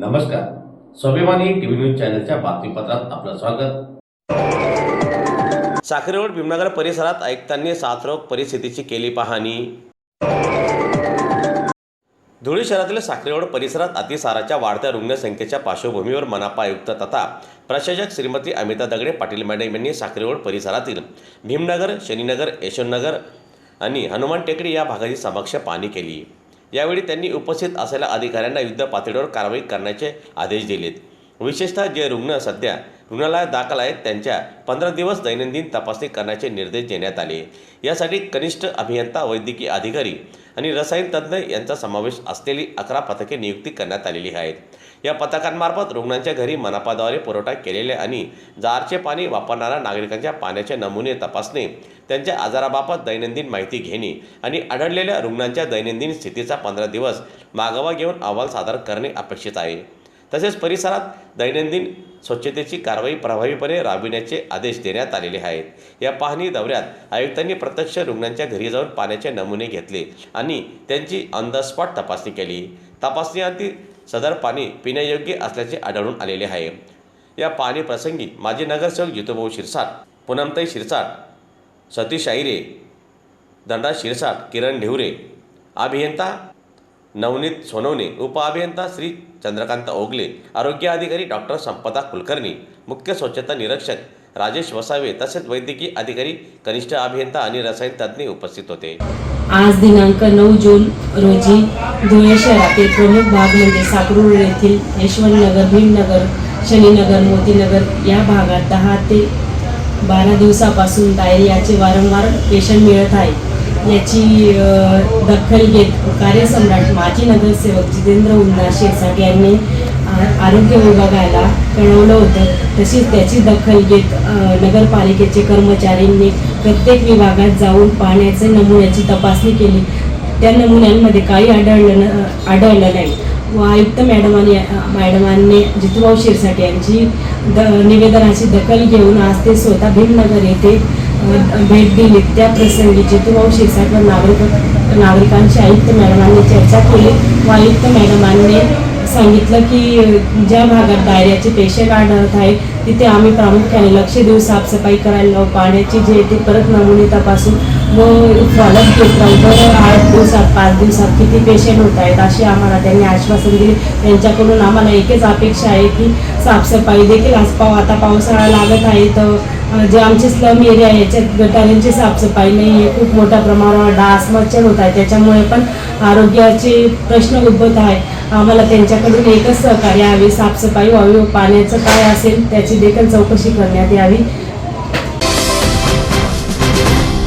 नमस्कार. स्वाभिमानी TV news चॅनलच्या बातमीपत्रात आपलं स्वागत. साखरे भीमनगर परिसरात आयुक्तांनी साथरोग परिस्थितीची केली पाहणी. धुळे शहरातील साखरेवड परिसरात अतिसाराच्या वाढत्या रुग्णसंख्येच्या पार्श्वभूमीवर मनापा आयुक्त तथा प्रशासक श्रीमती अमिता दगडे पाटील मॅडम यांनी साखरेवड परिसरातील भीमनगर शनीनगर यशवंतनगर आणि हनुमान टेकडी या भागाची समक्ष पाहणी केली. यावेळी त्यांनी उपस्थित असलेल्या अधिकाऱ्यांना युद्ध पातळीवर कारवाई करण्याचे आदेश दिलेत. विशेषतः जे रुग्ण सध्या रुग्णालयात दाखल आहेत त्यांच्या पंधरा दिवस दैनंदिन तपासणी करण्याचे निर्देश देण्यात आले. यासाठी कनिष्ठ अभियंता वैद्यकीय अधिकारी आणि रसायन तज्ज्ञ यांचा समावेश असलेली अकरा पथके नियुक्ती करण्यात आलेली आहेत. या पथकांमार्फत रुग्णांच्या घरी मनपाद्वारे पुरवठा केलेले आणि जारचे पाणी वापरणाऱ्या नागरिकांच्या पाण्याचे नमुने तपासणे त्यांच्या आजाराबाबत दैनंदिन माहिती घेणे आणि आढळलेल्या रुग्णांच्या दैनंदिन स्थितीचा पंधरा दिवस मागोवा घेऊन अहवाल सादर करणे अपेक्षित आहे. तसेच परिसरात दैनंदिन स्वच्छतेची कारवाई प्रभावीपणे राबविण्याचे आदेश देण्यात आलेले आहेत. या पाहणी दौऱ्यात आयुक्तांनी प्रत्यक्ष रुग्णांच्या घरी जाऊन पाण्याचे नमुने घेतले आणि त्यांची ऑन द स्पॉट तपासणी केली. तपासणीआधी सदर पाणी पिण्यायोग्य असल्याचे आढळून आलेले आहे. या पाणी प्रसंगी माजी नगरसेवक जितूभाऊ शिरसाट पूनमताई शिरसाट सतीश आईरे दंडा शिरसाट किरण ढेवरे अभियंता नवनीत सोनवणे उपअभियंता श्री चंद्रकांत ओगले आरोग्य अधिकारी डॉक्टर संपदा कुलकर्णी मुख्य स्वच्छता निरीक्षक राजेश वसावे तसेच वैद्यकीय अधिकारी कनिष्ठ अभियंता आणि रसायन तज्ज्ञ उपस्थित होते. आज दिनांक नऊ जून रोजी धुळे शहरातील प्रमुख भाग म्हणजे साकरूर येथील यशवंतनगर भीमनगर शनीनगर मोतीनगर या भागात दहा ते बारा दिवसापासून डायरियाचे वारंवार पेशंट मिळत आहे. याची दखल घेत कार्यसम्राट माजी नगरसेवक जितेंद्र उल्हास शिरसाट यांनी आरोग्य विभागाला कळवलं होतं. तशीच त्याची दखल घेत नगरपालिकेचे कर्मचाऱ्यांनी प्रत्येक विभागात जाऊन पाण्याचे नमुन्याची तपासणी केली. त्या नमुन्यांमध्ये काही आढळलं आढळलं नाही. व आयुक्त मॅडमांनी मॅडमांनी जितूभाऊ शिरसाट यांची द निवेदनाची दखल घेऊन आज ते स्वतः भीमनगर येथे भेट दिली. त्या प्रसंगी जितूभाऊ शिरसाट व नागरिक नागरिकांशी आयुक्त मॅडमांनी चर्चा केली. व आयुक्त मॅडमांनी सांगितलं की ज्या भागात डायरियाचे पेशंट आढळत आहे तिथे आम्ही प्रामुख्याने लक्ष देऊ साफसफाई करायला लावू. पाण्याची जे ते परत नमुने तपासून. व फॉलोअप घेत राहू. तर आठ दिवसात पाच दिवसात किती पेशंट होत आहेत अशी आम्हाला त्यांनी आश्वासन दिले. त्यांच्याकडून आम्हाला एकच अपेक्षा आहे की साफसफाई देखील आज पाव आता पावसाळा लागत आहे तर जे आमचे स्लम एरिया आहे याच्यात गटारांची साफसफाई नाही आहे. खूप मोठ्या प्रमाणावर डास मच्छर होत आहे त्याच्यामुळे पण आरोग्याचे प्रश्न उद्भवत आहे आम्हाला त्यांच्याकडून एकच सहकार्य हवे साफसफाई व्हावी व पाण्याचं काय असेल त्याची देखील चौकशी करण्यात यावी.